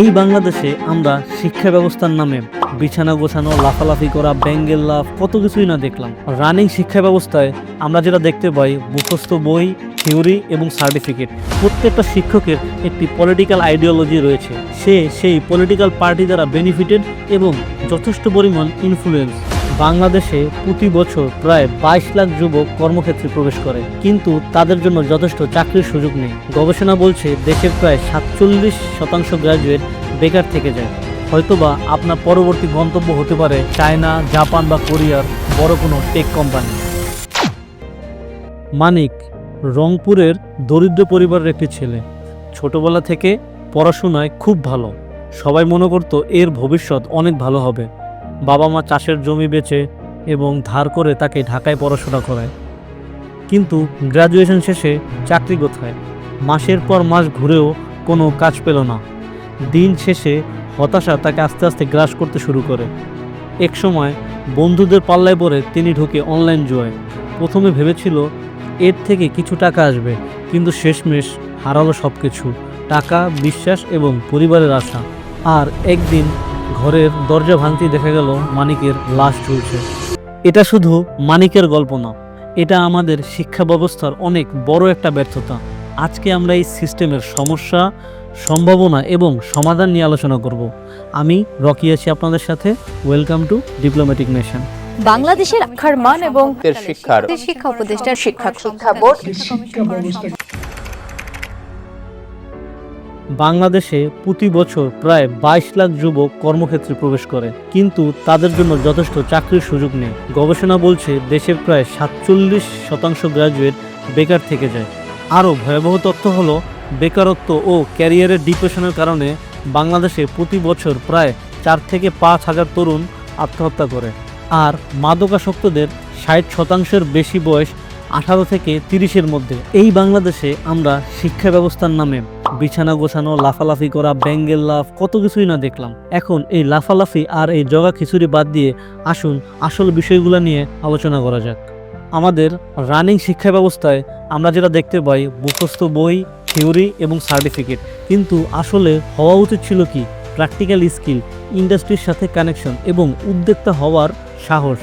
এই বাংলাদেশে আমরা শিক্ষা ব্যবস্থার নামে বিছানা গোছানো, লাফালাফি করা, ব্যাঙ্গেল লাফ, কত কিছুই না দেখলাম। রানিং শিক্ষা ব্যবস্থায় আমরা যেটা দেখতে পাই, মুখস্থ বই, থিওরি এবং সার্টিফিকেট। প্রত্যেকটা শিক্ষকের একটি পলিটিক্যাল আইডিওলজি রয়েছে। সে সেই পলিটিক্যাল পার্টি দ্বারা বেনিফিটেড এবং যথেষ্ট পরিমাণ ইনফ্লুয়েন্স বাংলাদেশে প্রতি বছর প্রায় বাইশ লাখ যুবক কর্মক্ষেত্রে প্রবেশ করে। কিন্তু তাদের জন্য যথেষ্ট চাকরির সুযোগ নেই। গবেষণা বলছে দেশের প্রায় সাতচল্লিশ শতাংশ গ্রাজুয়েট বেকার থেকে যায়। হয়তোবা আপনার পরবর্তী গন্তব্য হতে পারে চায়না, জাপান বা কোরিয়ার বড় কোনো টেক কোম্পানি। মানিক, রংপুরের দরিদ্র পরিবারের একটি ছেলে। ছোটবেলা থেকে পড়াশোনায় খুব ভালো। সবাই মনে করতো এর ভবিষ্যৎ অনেক ভালো হবে। বাবা মা চাষের জমি বেচে এবং ধার করে তাকে ঢাকায় পড়াশোনা করায়। কিন্তু গ্র্যাজুয়েশন শেষে চাকরি কোথায় মাসের পর মাস ঘুরেও কোনো কাজ পেল না। দিন শেষে হতাশা তাকে আস্তে আস্তে গ্রাস করতে শুরু করে। এক সময় বন্ধুদের পাল্লায় পড়ে তিনি ঢুকে অনলাইন জুয়ায়। প্রথমে ভেবেছিল, এর থেকে কিছু টাকা আসবে। কিন্তু শেষমেশ হারালো সব কিছু টাকা, বিশ্বাস এবং পরিবারের আশা। আর একদিন ঘরের দরজা ভাঙতেই দেখা গেল মানিকের লাশ ঝুলছে। এটা শুধু মানিকের গল্প না এটা আমাদের শিক্ষা ব্যবস্থার অনেক বড় একটা ব্যর্থতা। আজকে আমরা এই সিস্টেমের সমস্যা সম্ভাবনা এবং সমাধান নিয়ে আলোচনা করব। আমি রকি আছি আপনাদের সাথে। ওয়েলকাম টু ডিপ্লোম্যাটিক নেশন বাংলাদেশের শিক্ষার মান এবং শিক্ষা উপদেষ্টার শিক্ষা শিক্ষা বোর্ড বাংলাদেশে প্রতি বছর প্রায় বাইশ লাখ যুবক কর্মক্ষেত্রে প্রবেশ করে। কিন্তু তাদের জন্য যথেষ্ট চাকরির সুযোগ নেই। গবেষণা বলছে দেশের প্রায় সাতচল্লিশ শতাংশ গ্রাজুয়েট বেকার থেকে যায়। আরও ভয়াবহ তথ্য হল, বেকারত্ব ও ক্যারিয়ারের ডিপ্রেশনের কারণে বাংলাদেশে প্রতি বছর প্রায় চার থেকে পাঁচ হাজার তরুণ আত্মহত্যা করে। আর মাদকাসক্তদের ষাট শতাংশের বেশি বয়স আঠারো থেকে তিরিশের মধ্যে। এই বাংলাদেশে আমরা শিক্ষা ব্যবস্থার নামে বিছানা গোছানো, লাফালাফি করা ব্যাঙ্গেল লাফ, কত কিছুই না দেখলাম। এখন এই লাফালাফি আর এই জগা খিচুড়ি বাদ দিয়ে আসুন আসল বিষয়গুলো নিয়ে আলোচনা করা যাক। আমাদের রানিং শিক্ষা ব্যবস্থায় আমরা যেটা দেখতে পাই, মুখস্থ বই থিওরি এবং সার্টিফিকেট কিন্তু আসলে হওয়া উচিত ছিল কি? প্র্যাকটিক্যাল স্কিল ইন্ডাস্ট্রির সাথে কানেকশন এবং উদ্যোক্তা হওয়ার সাহস।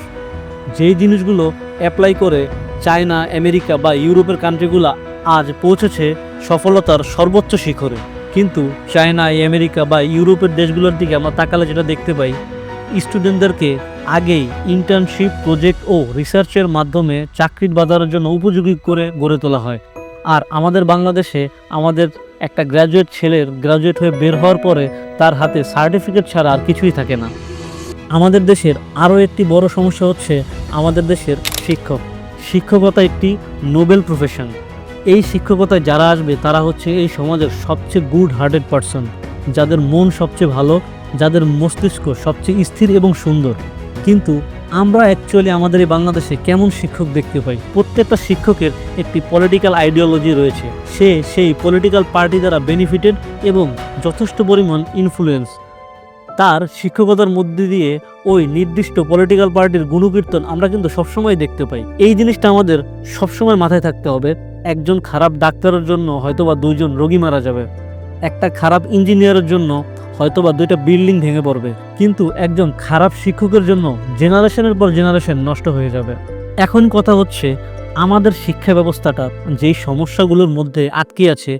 যেই জিনিসগুলো অ্যাপ্লাই করে চায়না, আমেরিকা বা ইউরোপের কান্ট্রিগুলো আজ পৌঁছেছে সফলতার সর্বোচ্চ শিখরে। কিন্তু চায়না, আমেরিকা বা ইউরোপের দেশগুলোর দিকে আমরা তাকালে যেটা দেখতে পাই স্টুডেন্টদেরকে আগেই ইন্টার্নশিপ প্রজেক্ট ও রিসার্চের মাধ্যমে চাকরির বাজারের জন্য উপযোগী করে গড়ে তোলা হয়। আর আমাদের বাংলাদেশে আমাদের একটা গ্র্যাজুয়েট ছেলের গ্র্যাজুয়েট হয়ে বের হওয়ার পরে তার হাতে সার্টিফিকেট ছাড়া আর কিছুই থাকে না। আমাদের দেশের আরও একটি বড় সমস্যা হচ্ছে আমাদের দেশের শিক্ষক। শিক্ষকতা একটি নোবেল প্রফেশন। এই শিক্ষকতায় যারা আসবে, তারা হচ্ছে এই সমাজের সবচেয়ে গুড হার্টেড পারসন যাদের মন সবচেয়ে ভালো, যাদের মস্তিষ্ক সবচেয়ে স্থির এবং সুন্দর। কিন্তু আমরা অ্যাকচুয়ালি আমাদের এই বাংলাদেশে কেমন শিক্ষক দেখতে পাই? প্রত্যেকটা শিক্ষকের একটি পলিটিক্যাল আইডিওলজি রয়েছে। সে সেই পলিটিক্যাল পার্টি দ্বারা বেনিফিটেড এবং যথেষ্ট পরিমাণ ইনফ্লুয়েন্স তার শিক্ষকতার মধ্যে দিয়ে ওই নির্দিষ্ট পলিটিক্যাল পার্টির গুণকীর্তন আমরা কিন্তু সবসময় দেখতে পাই। এই জিনিসটা আমাদের সবসময় মাথায় থাকতে হবে। একজন খারাপ ডাক্তারের জন্য হয়তোবা দুইজন রোগী মারা যাবে। একটা খারাপ ইঞ্জিনিয়ারের জন্য হয়তোবা দুইটা বিল্ডিং ভেঙে পড়বে। কিন্তু একজন খারাপ শিক্ষকের জন্য জেনারেশনের পর জেনারেশন নষ্ট হয়ে যাবে। এখন কথা হচ্ছে, আমাদের শিক্ষা ব্যবস্থাটা যেই সমস্যাগুলোর মধ্যে আটকে আছে,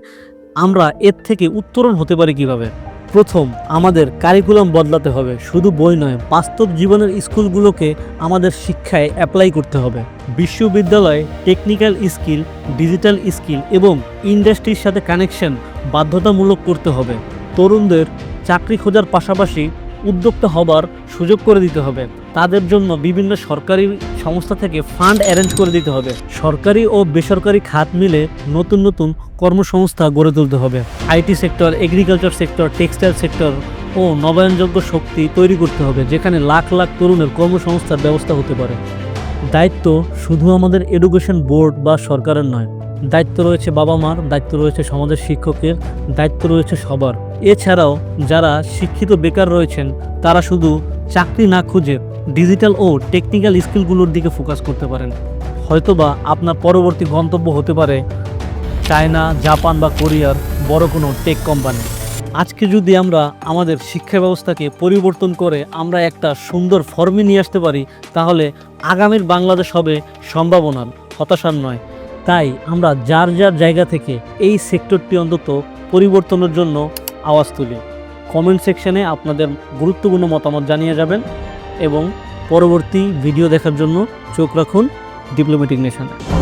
আমরা এর থেকে উত্তরণ হতে পারি কীভাবে? প্রথম আমাদের কারিকুলাম বদলাতে হবে। শুধু বই নয়, বাস্তব জীবনের স্কুলগুলোকে আমাদের শিক্ষায় অ্যাপ্লাই করতে হবে। বিশ্ববিদ্যালয়ে টেকনিক্যাল স্কিল ডিজিটাল স্কিল এবং ইন্ডাস্ট্রির সাথে কানেকশন বাধ্যতামূলক করতে হবে। তরুণদের চাকরি খোঁজার পাশাপাশি উদ্যোক্তা হবার সুযোগ করে দিতে হবে। তাদের জন্য বিভিন্ন সরকারি সংস্থা থেকে ফান্ড অ্যারেঞ্জ করে দিতে হবে। সরকারি ও বেসরকারি খাত মিলে নতুন নতুন কর্মসংস্থা গড়ে তুলতে হবে। IT sector, agriculture sector, textile sector ও নবায়নযোগ্য শক্তি তৈরি করতে হবে, যেখানে লাখ লাখ তরুণের কর্মসংস্থার ব্যবস্থা হতে পারে। দায়িত্ব শুধু আমাদের এডুকেশন বোর্ড বা সরকারের নয়, দায়িত্ব রয়েছে বাবা মার দায়িত্ব রয়েছে সমাজের শিক্ষকের, দায়িত্ব রয়েছে সবার। এছাড়াও যারা শিক্ষিত বেকার রয়েছেন, তারা শুধু চাকরি না খুঁজে ডিজিটাল ও টেকনিক্যাল স্কিলগুলোর দিকে ফোকাস করতে পারেন। হয়তোবা আপনার পরবর্তী গন্তব্য হতে পারে চায়না, জাপান বা কোরিয়ার বড় কোনো টেক কোম্পানি। আজকে যদি আমরা আমাদের শিক্ষা ব্যবস্থাকে পরিবর্তন করে আমরা একটা সুন্দর ফর্মে নিয়ে আসতে পারি, তাহলে আগামীর বাংলাদেশ হবে সম্ভাবনার, হতাশার নয়। তাই আমরা যার যার জায়গা থেকে এই সেক্টরটি অন্তত পরিবর্তনের জন্য আওয়াজ তুলি। কমেন্ট সেকশনে আপনাদের গুরুত্বপূর্ণ মতামত জানিয়ে যাবেন। এবং পরবর্তী ভিডিও দেখার জন্য চোখ রাখুন ডিপ্লোমেটিক নেশনে